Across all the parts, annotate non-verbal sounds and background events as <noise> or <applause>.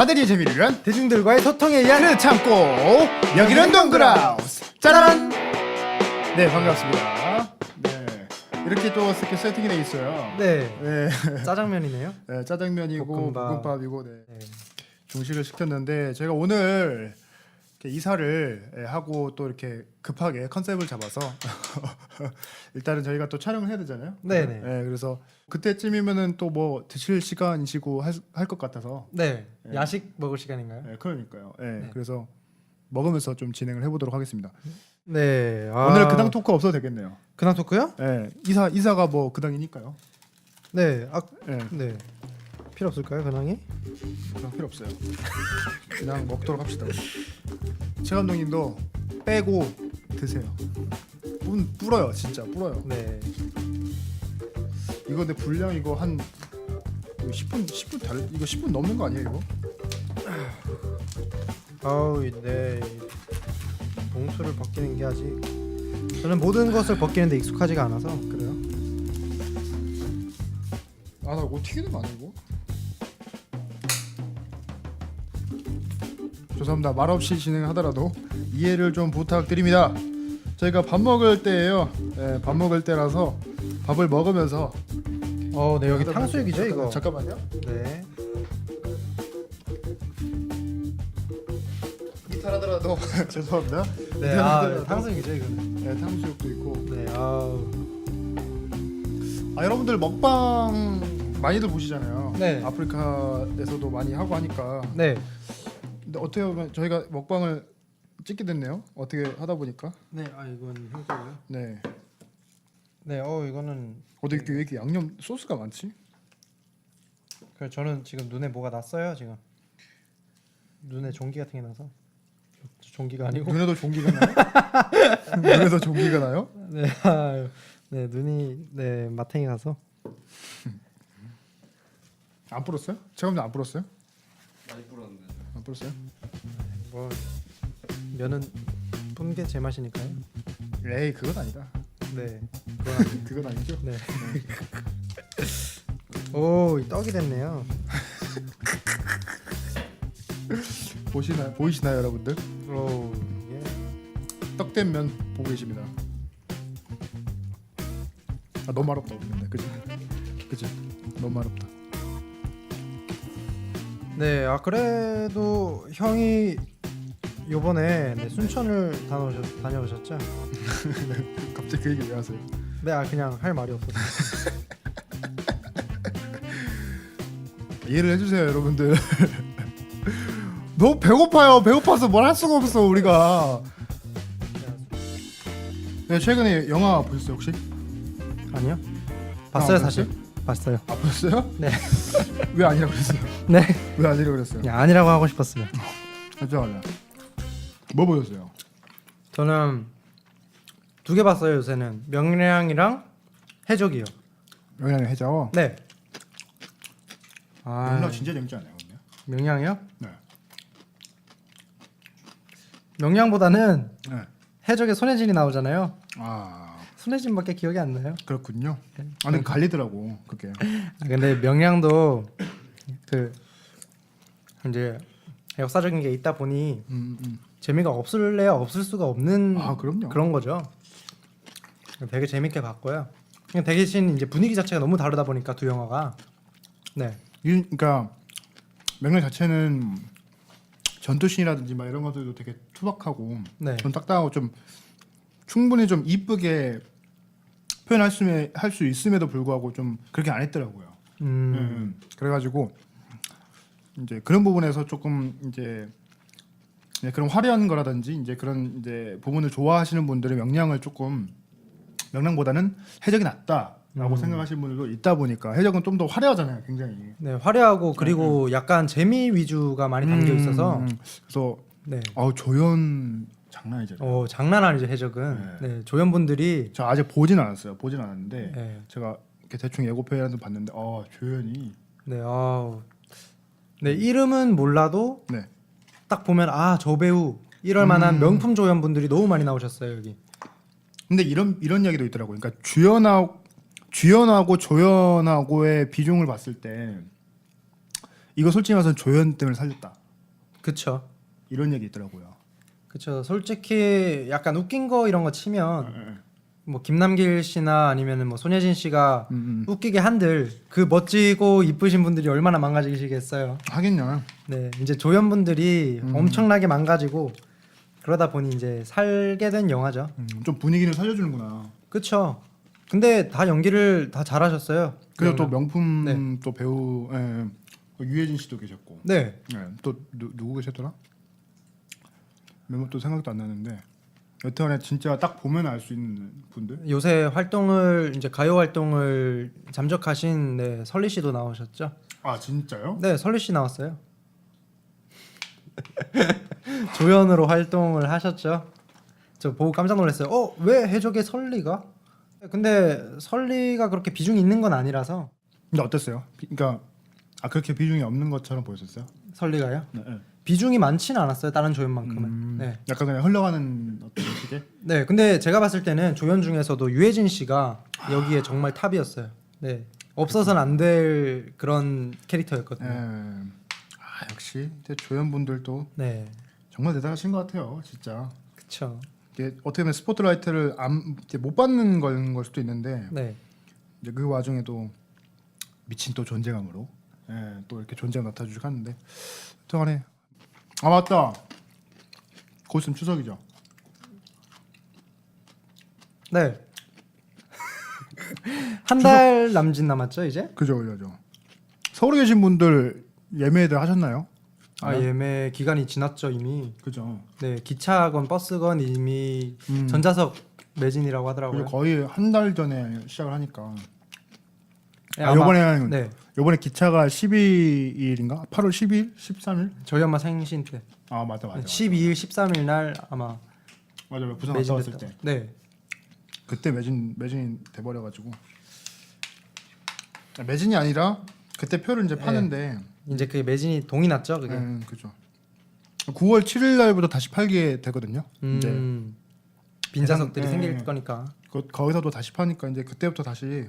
마들리의 재미를 위한 대중들과의 소통에 의한 그 참고 여기는 동그라우스 짜라란 네 반갑습니다 네 이렇게 또 이렇게 세팅이 돼 있어요 네 네, 짜장면이네요. 네, 짜장면이고 볶음밥. 볶음밥. 이고 네. 네. 중식을 시켰는데 제가 오늘 이렇게 이사를 예, 하고 또 이렇게 급하게 컨셉을 잡아서 <laughs> 일단은 저희가 또 촬영을 해야 되잖아요. 네네. 예, 그래서 그때쯤이면은 또 뭐 드실 시간이시고 할 것 같아서 네. 네. 야식 먹을 시간인가요? 예, 그러니까요. 예, 네. 그래서 먹으면서 좀 진행을 해보도록 하겠습니다. 네. 아, 오늘 그당 토크 없어도 되겠네요. 근황 토크요? 예, 이사 이사가 뭐 그당이니까요. 네. 아, 예, 네. 필요 없을까요, 근황이? 그당 필요 없어요. <laughs> 그냥 먹도록 합시다. 최 감독님도 빼고 드세요. 분 불어요, 진짜 불어요. 네. 이거 근데 분량 이거 한 이거 10분 10분 달 이거 10분 넘는 거 아니에요 이거? 아우, 네. 봉투를 벗기는 게 아직 저는 모든 것을 벗기는데 익숙하지가 않아서 그래요? 아나 이거 튀기는 거 아니야 죄송합니다 말 없이 진행하더라도 이해를 좀 부탁드립니다 저희가 밥 먹을 때예요 예, 밥 먹을 때라서 밥을 먹으면서 어, 네 여기 탕수육이죠, 이거. 잠깐만요 네. 이탈하더라도 <laughs> 죄송합니다 네. 아, 탕수육이죠, 이거는. 네, 탕수육도 있고 네. 아우. 아 여러분들 먹방 많이들 보시잖아요. 네. 아프리카에서도 많이 하고 하니까. 네. 근데 어떻게 보면 저희가 먹방을 찍게 됐네요. 어떻게 하다 보니까. 네. 아, 이건 형 거고요. 네. 네. 어, 이거는 어디 이렇게 왜 이렇게 양념 소스가 많지? 그 저는 지금 눈에 뭐가 났어요 지금 눈에 종기 같은 게 나서 저 종기가 아니고 눈에도 종기가 나요? <laughs> 눈에도 종기가 나요? <laughs> 네, 아유, 네 눈이 네 마탱이 가서 안 불었어요? 제가 안 불었어요? 많이 불었는데 안 불었어요? 뭐 면은 뿜게 제 맛이니까요. 에이 그건 아니다. 네, 그건 아니- 그건 아니죠. 네. 오, 이 떡이 됐네요. <laughs> 보시나요? 보이시나요, 여러분들? 오, 이게 떡된 면 보고 계십니다. 아 너무 맛없다 근데 그지? 그지? 너무 맛없다. 네, 아 그래도 형이 요번에 네, 순천을 다녀오셨, 다녀오셨죠? <laughs> 갑자기 그 얘기 왜 하세요? 네, 아 그냥 할 말이 없었어요. <laughs> 이해를 해주세요 여러분들 <laughs> 너무 배고파요 배고파서 뭘 할 수가 없어 우리가 네, 최근에 영화 보셨어요 혹시? 아니요? 봤어요 아, 사실. 봤어요. 아 보셨어요? 네. 왜 아니라고 그랬어요? 네. 왜 아니라고 그랬어요? 그냥 아니라고 하고 싶었어요. 잠깐만요 뭐 보셨어요? 저는 두 개 봤어요 요새는 명량이랑 해적이요. 영양의 해자워 네. 아, 영화 진짜 재밌지 않아요? 근데? 명량이요? 네. 명량보다는 네. 해적에 손혜진이 나오잖아요. 아 손혜진밖에 기억이 안 나요. 그렇군요 아니 갈리더라고 그게 아, 근데 명량도 그 이제 역사적인 게 있다 보니 음, 음. 재미가 없을래야 없을 수가 없는 아 그럼요 그런 거죠. 되게 재밌게 봤고요. 그냥 대신 이제 분위기 자체가 너무 다르다 보니까 두 영화가 네. 이, 그러니까 맥락 자체는 전투씬이라든지 막 이런 것들도 되게 투박하고 네. 좀 딱딱하고 좀 충분히 좀 이쁘게 표현할 수 할수 있음에도 불구하고 좀 그렇게 안 했더라고요. 음. 음, 그래가지고 이제 그런 부분에서 조금 이제 네, 그런 화려한 거라든지 이제 그런 이제 부분을 좋아하시는 분들의 명량을 조금 명량보다는 해적이 낫다 라고 음. 생각하시는 분들도 있다 보니까 해적은 좀 더 화려하잖아요, 굉장히. 네, 화려하고 그리고 약간 재미 위주가 많이 담겨 있어서 음, 그래서 네. 아 조연 장난이잖아요. 어, 장난 아니죠, 해적은. 네. 네. 조연분들이 저 아직 보진 않았어요. 보진 않았는데 네. 제가 이렇게 대충 예고편이라도 봤는데 어 조연이 네, 아우. 네, 이름은 몰라도 네 딱 보면 아, 저 배우 이럴 만한 음. 명품 조연분들이 너무 많이 나오셨어요, 여기. 근데 이런 이런 이야기도 있더라고요. 그러니까 주연하고 주연하고 조연하고의 비중을 봤을 때 이거 솔직히 말해서 조연 때문에 살렸다 그쵸. 이런 얘기 있더라고요. 그쵸. 솔직히 약간 웃긴 거 이런 거 치면 예, 예. 뭐 김남길 씨나 아니면은 뭐 손예진 씨가 음, 음. 웃기게 한들 그 멋지고 이쁘신 분들이 얼마나 망가지시겠어요. 하겠냐. 네, 이제 조연분들이 음. 엄청나게 망가지고 그러다 보니 이제 살게 된 영화죠. 음, 좀 분위기를 살려주는구나. 그쵸. 근데 다 연기를 다 잘하셨어요. 그리고 또. 명품 네. 또 배우 예, 예. 유해진 씨도 계셨고 네, 예, 또 누, 누구 계셨더라? 몇분 또 생각도 안 나는데 여태간에 진짜 딱 보면 알 수 있는 분들 요새 활동을 이제 가요 활동을 잠적하신 네, 설리 씨도 나오셨죠. 아 진짜요? 네, 설리 씨 나왔어요. <laughs> 조연으로 활동을 하셨죠. 저 보고 깜짝 놀랐어요. 어, 왜 해적의 설리가? 근데 설리가 그렇게 비중이 있는 건 아니라서 근데 어땠어요? 비- 그러니까 아 그렇게 비중이 없는 것처럼 보였었어요? 설리가요. 네, 네. 비중이 많지는 않았어요. 다른 조연만큼은. 음, 네. 약간 그냥 흘러가는 어떤 식의 네, 근데 제가 봤을 때는 조연 중에서도 유해진 씨가 여기에 정말 탑이었어요. 네, 없어서는 안될 그런 예. 캐릭터였거든요. 아 역시 이제 조연분들도 네, 정말 대단하신 것 같아요, 진짜. 그쵸. 이게 어떻게 보면 스포트라이트를 안, 이제 못 받는 걸, 걸 수도 있는데 네, 이제 그 와중에도 미친 또 존재감으로 예, 또 이렇게 존재감 나타주고 하는데 하여튼간에 아 맞다 곧 있으면 추석이죠 네. <laughs> 한 달 남짓 남았죠 이제? 그죠 그죠 그죠 서울에 계신 분들 예매들 하셨나요? 아 예매 기간이 지났죠 이미. 그죠 네, 기차건 버스건 이미 음. 전자석 매진이라고 하더라고요. 거의 한 달 전에 시작을 하니까 네, 아, 아마- 요번에 네, 요번에 기차가 12일인가? 8월 10일? 13일? 저희 엄마 생신 때. 아 맞다 맞다 12일 13일 날 아마 맞아 맞아. 부산 갔다 왔을 매진됐다. 때. 네, 그때 매진 매진이 돼버려 가지고. 아, 매진이 아니라 그때 표를 이제 파는데. 이제 그게 매진이 동이 났죠 그게. 음, 그죠. 9월 7일 날부터 다시 팔게 되거든요. 이제. 음, 빈자석들이 네. 생길 거니까. 그, 거기서도 다시 파니까 이제 그때부터 다시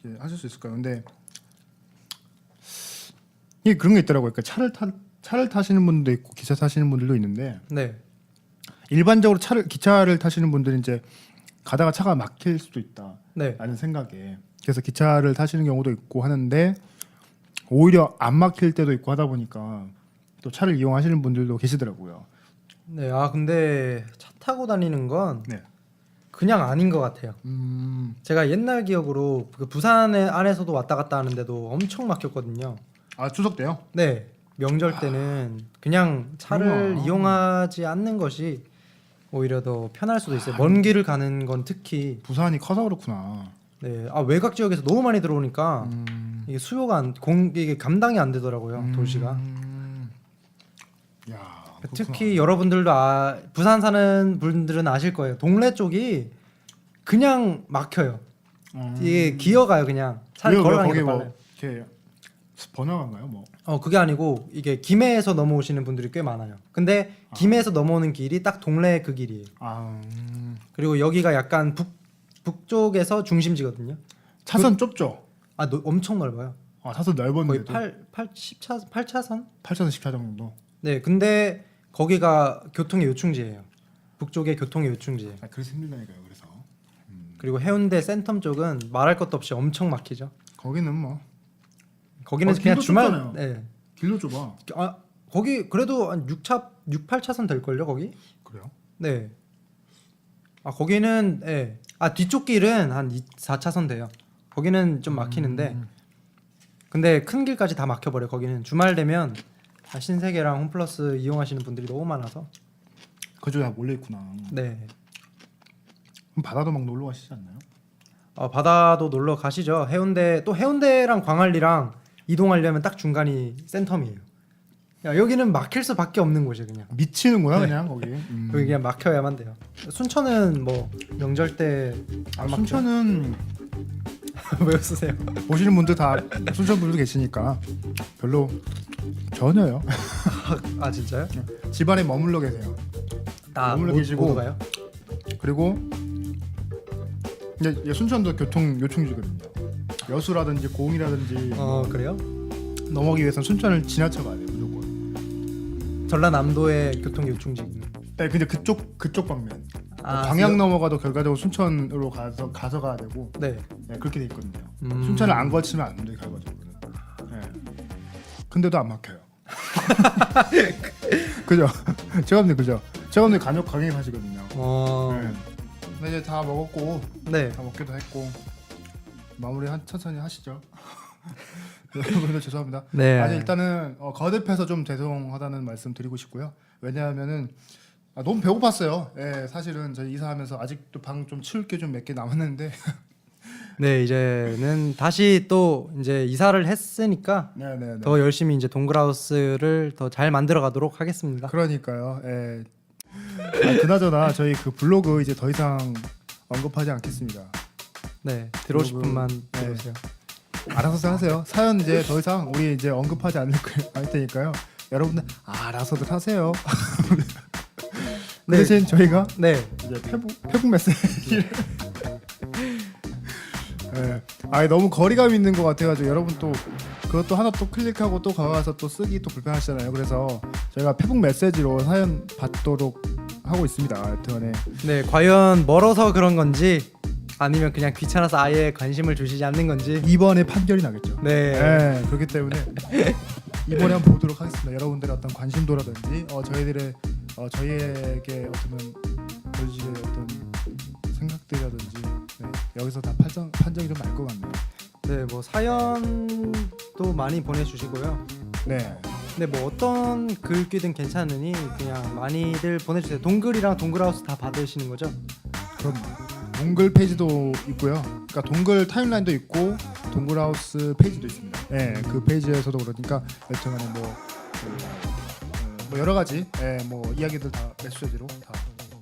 이제 하실 수 있을 거예요. 근데 이게 그런 게 있더라고요 그러니까 차를 타 차를 타시는 분도 있고 기차 타시는 분들도 있는데 네, 일반적으로 차를 기차를 타시는 분들은 이제 가다가 차가 막힐 수도 있다 네, 라는 생각에 그래서 기차를 타시는 경우도 있고 하는데 오히려 안 막힐 때도 있고 하다 보니까 또 차를 이용하시는 분들도 계시더라고요. 네. 아 근데 차 타고 다니는 건 네. 그냥 아닌 것 같아요. 음, 제가 옛날 기억으로 그 부산 안에서도 왔다 갔다 하는데도 엄청 막혔거든요. 아 추석 때요? 네, 명절 때는 그냥 차를 그렇구나. 이용하지 않는 것이 오히려 더 편할 수도 있어요. 먼 길을 가는 건 특히 부산이 커서 그렇구나. 네, 아 외곽 지역에서 너무 많이 들어오니까 음, 이게 수요가 안, 공 이게 감당이 안 되더라고요 도시가. 음, 야, 그렇구나. 특히 여러분들도 아, 부산 사는 분들은 아실 거예요. 동래 쪽이 그냥 막혀요. 음, 이게 기어가요 그냥 차를 왜요? 걸어가는 거기 게뭐 빨라요. 이렇게 번화가인가요? 뭐 어 그게 아니고 이게 김해에서 넘어오시는 분들이 꽤 많아요. 근데 김해에서 넘어오는 길이 딱 동래 그 길이에요. 아, 음. 그리고 여기가 약간 북 북쪽에서 중심지거든요. 차선 좁죠? 아 너, 엄청 넓어요. 아, 차선 거의 넓었는데도 8 8 10차 8차선? 8차선 10차 정도. 네. 근데 거기가 교통의 요충지예요. 북쪽의 교통의 요충지예요. 아, 그래서 힘들다니까요. 그래서 음. 그리고 해운대 센텀 쪽은 말할 것도 없이 엄청 막히죠. 거기는 뭐 거기는 어, 그냥 길도 주말 좁잖아요. 네. 길도 좁아. 아 거기 그래도 한 6차 6, 8차선 될 걸요, 거기? 그래요? 네. 아 거기는 예. 아 뒤쪽 길은 한 2, 4차선 돼요. 거기는 좀 막히는데 음. 근데 큰 길까지 다 막혀 버려. 거기는 주말 되면 아, 신세계랑 홈플러스 이용하시는 분들이 너무 많아서. 그쪽에 다 몰려 있구나. 네. 그럼 바다도 막 놀러 가시지 않나요? 어, 바다도 놀러 가시죠. 해운대 또 해운대랑 광안리랑 이동하려면 딱 중간이 센텀이에요. 야, 여기는 막힐 수밖에 없는 곳이에요, 그냥. 미치는구나 네. 그냥 거기. <laughs> 음. 여기 그냥 막혀야만 돼요. 순천은 뭐 명절 때안 아, 막혀. 순천은 <laughs> 왜 웃으세요? 보시는 분들 다 순천 분들 계시니까 별로 전혀요. <laughs> 아 진짜요? 집안에 머물러 계세요. 아, 머물러 모- 계시고. 모두가요? 그리고 이제 순천도 교통 요충지거든요. 여수라든지 공이라든지 어 그래요? 넘어가기 위해서 순천을 지나쳐 가야 돼요 무조건. 전라남도의 교통 요충지. 네, 근데 그쪽 그쪽 방면. 아, 광양 그- 넘어가도 결과적으로 순천으로 가서 가서 가야 되고 네. 네, 그렇게 돼 있거든요. 음. 순천을 안 거치면 안 돼 결과적으로는. 네. 근데도 안 막혀요. <laughs> 그죠? 제가님 그죠? 제가님 간역 강행 사시거든요. 어. 네. 근데 이제 다 먹었고 네. 다 먹기도 했고 마무리 한 천천히 하시죠. <laughs> 여러분들 죄송합니다. 네. 아니 일단은 어, 거듭해서 좀 죄송하다는 말씀 드리고 싶고요. 왜냐하면은 아, 너무 배고팠어요. 예, 사실은 저희 이사하면서 아직도 방 좀 치울 게 좀 몇 개 남았는데 <laughs> 네, 이제는 다시 또 이제 이사를 했으니까 네 네 네. 더 열심히 이제 동그라우스를 더 잘 만들어 가도록 하겠습니다. 그러니까요. 예. 아, 그나저나 저희 그 블로그 이제 더 이상 언급하지 않겠습니다. 네, 들어오실 분만 네. 들어오세요. 알아서 하세요. 사연 이제 더 이상 우리 이제 언급하지 않을 거- <laughs> 않을 테니까요. 여러분들 알아서들 하세요. 그 네. 대신 저희가 네. 이제 페북 페북 메시지를 예. 아 너무 거리감 있는 것 같아가지고 여러분 또 그것도 하나 또 클릭하고 또 가서 또 쓰기 또 불편하시잖아요. 그래서 저희가 페북 메시지로 사연 받도록 하고 있습니다. 여튼간에 네, 과연 멀어서 그런 건지 아니면 그냥 귀찮아서 아예 관심을 주시지 않는 건지. 이번에 판결이 나겠죠. 네. 네, 그렇기 때문에 이번에 한번 보도록 하겠습니다. 여러분들의 어떤 관심도라든지 어, 저희들의 어, 저희에게 어떤 보여주실 어떤 생각들이라든지 네, 여기서 다 판정 판정이 좀 날 것 같네요. 네, 뭐 사연도 많이 보내 주시고요. 네, 근데 뭐 어떤 글귀든 괜찮으니 그냥 많이들 보내 주세요. 동글이랑 동글하우스 다 받으시는 거죠? 그럼 동글 페이지도 있고요. 그러니까 동글 타임라인도 있고 동글하우스 페이지도 있습니다. 네, 그 페이지에서도 그러니까 여튼간에 뭐, 그, 어, 뭐 여러 가지 예, 뭐 이야기들 다 메시지로 다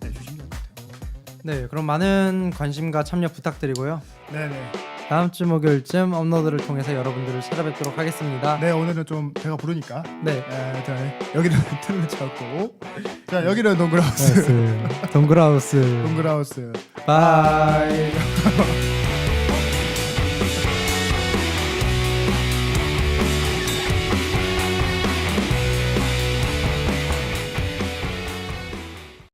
내주시면 될 것 같아요. 네, 그럼 많은 관심과 참여 부탁드리고요. 네, 네. 다음 주 목요일쯤 업로드를 통해서 여러분들을 찾아뵙도록 하겠습니다. 네 오늘은 좀 배가 부르니까 네. 네, 자, 여기는 <laughs> 틀을 잡고 자 여기는 동그라우스 동글하우스. 동그라우스 바이. <laughs>